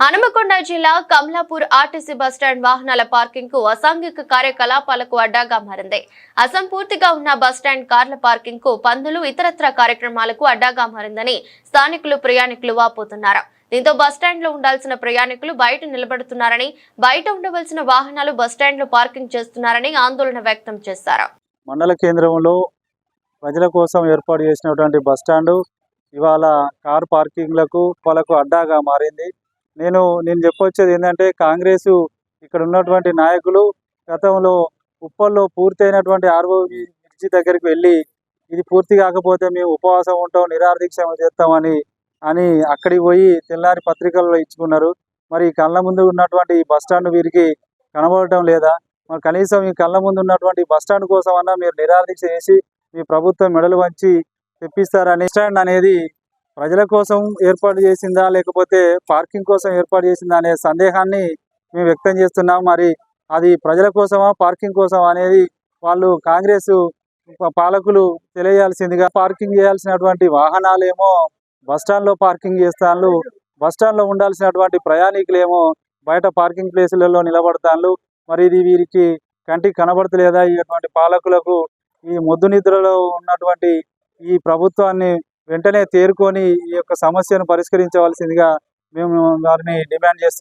హనుమకొండ జిల్లా Kamalapur RTC bus stand వాహనాల పార్కింగ్కు అసాంఘిక కార్యకలాపాలకు అడ్డాగా మారింది. అసంపూర్తిగా ఉన్న బస్టాండ్ కార్ల పార్కింగ్కు పందులు ఇతరత్ర కార్యక్రమాలకు అడ్డాగా మారిందని స్థానికులు ప్రయాణికులు వాపోతున్నారు. దీంతో బస్టాండ్లో ఉండాల్సిన ప్రయాణికులు బయట నిలబడుతున్నారని బయట ఉండవలసిన వాహనాలు బస్టాండ్లో పార్కింగ్ చేస్తున్నారని ఆందోళన వ్యక్తం చేశారు. మండల కేంద్రంలో ప్రజల కోసం ఏర్పాటు చేసినటువంటి బస్టాండ్ ఇవాళ కార్ పార్కింగ్లకు వాళ్ళకు అడ్డాగా మారింది. నేను నేను చెప్పొచ్చేది ఏంటంటే కాంగ్రెస్ ఇక్కడ ఉన్నటువంటి నాయకులు గతంలో ఉప్పల్లో పూర్తయినటువంటి ఆర్ఓ బ్రిడ్జి దగ్గరికి వెళ్ళి ఇది పూర్తి కాకపోతే మేము ఉపవాసం ఉంటాం నిరాదీక్ష చేస్తామని అని అక్కడికి పోయి తెల్లారి పత్రికల్లో ఇచ్చుకున్నారు. మరి ఈ కళ్ళ ముందు ఉన్నటువంటి ఈ బస్టాండ్ వీరికి కనబడటం లేదా? మరి కనీసం ఈ కళ్ళ ముందు ఉన్నటువంటి బస్ స్టాండ్ కోసం అన్నా మీరు నిరాదీక్ష చేసి మీ ప్రభుత్వం మెడలు వంచి తెప్పిస్తారని స్టాండ్ అనేది ప్రజల కోసం ఏర్పాటు చేసిందా లేకపోతే పార్కింగ్ కోసం ఏర్పాటు చేసిందా అనే సందేహాన్ని మేము వ్యక్తం చేస్తున్నాం. మరి అది ప్రజల కోసమా పార్కింగ్ కోసమా అనేది వాళ్ళు కాంగ్రెస్ పాలకులు తెలియాల్సిందిగా పార్కింగ్ చేయాల్సినటువంటి వాహనాలేమో బస్ స్టాండ్లో పార్కింగ్ చేస్తాను బస్టాండ్లో లో ఉండాల్సినటువంటి ప్రయాణికులేమో బయట పార్కింగ్ ప్లేసులలో నిలబడతాను మరి ఇది వీరికి కంటికి కనబడతలేదా? ఇటువంటి పాలకులకు ఈ మొద్దు నిద్రలో ఉన్నటువంటి ఈ ప్రభుత్వాన్ని వెంటనే తేరుకొని ఈ యొక్క సమస్యను పరిష్కరించవలసిందిగా మేము వారిని డిమాండ్ చేస్తున్నాం.